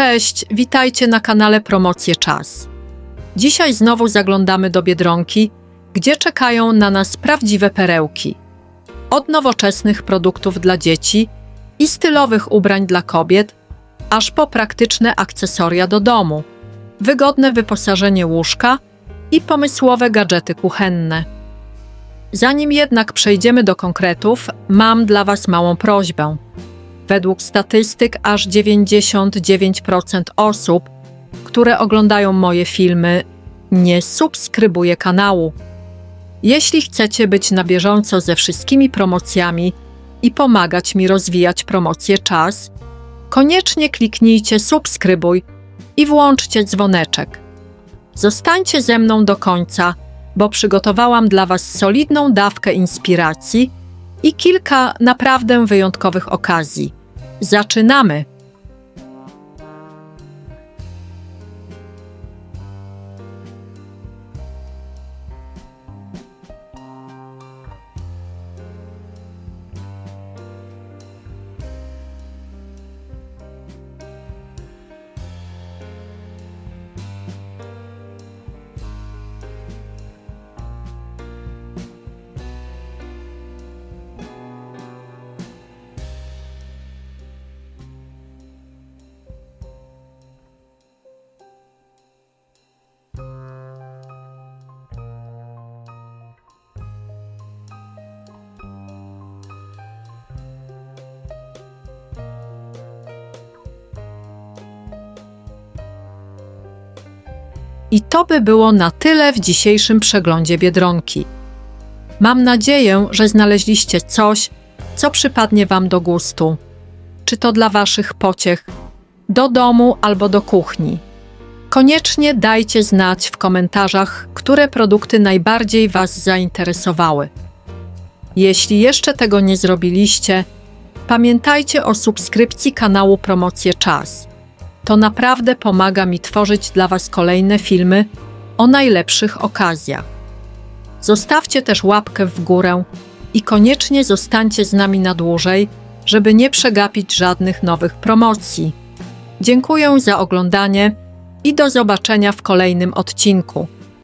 Cześć, witajcie na kanale Promocje Czas. Dzisiaj znowu zaglądamy do Biedronki, gdzie czekają na nas prawdziwe perełki. Od nowoczesnych produktów dla dzieci i stylowych ubrań dla kobiet, aż po praktyczne akcesoria do domu, wygodne wyposażenie łóżka i pomysłowe gadżety kuchenne. Zanim jednak przejdziemy do konkretów, mam dla Was małą prośbę. Według statystyk aż 99% osób, które oglądają moje filmy, nie subskrybuje kanału. Jeśli chcecie być na bieżąco ze wszystkimi promocjami i pomagać mi rozwijać promocję czas, koniecznie kliknijcie subskrybuj i włączcie dzwoneczek. Zostańcie ze mną do końca, bo przygotowałam dla Was solidną dawkę inspiracji i kilka naprawdę wyjątkowych okazji. Zaczynamy! I to by było na tyle w dzisiejszym przeglądzie Biedronki. Mam nadzieję, że znaleźliście coś, co przypadnie Wam do gustu. Czy to dla Waszych pociech, do domu albo do kuchni. Koniecznie dajcie znać w komentarzach, które produkty najbardziej Was zainteresowały. Jeśli jeszcze tego nie zrobiliście, pamiętajcie o subskrypcji kanału Promocje Czas. To naprawdę pomaga mi tworzyć dla Was kolejne filmy o najlepszych okazjach. Zostawcie też łapkę w górę i koniecznie zostańcie z nami na dłużej, żeby nie przegapić żadnych nowych promocji. Dziękuję za oglądanie i do zobaczenia w kolejnym odcinku.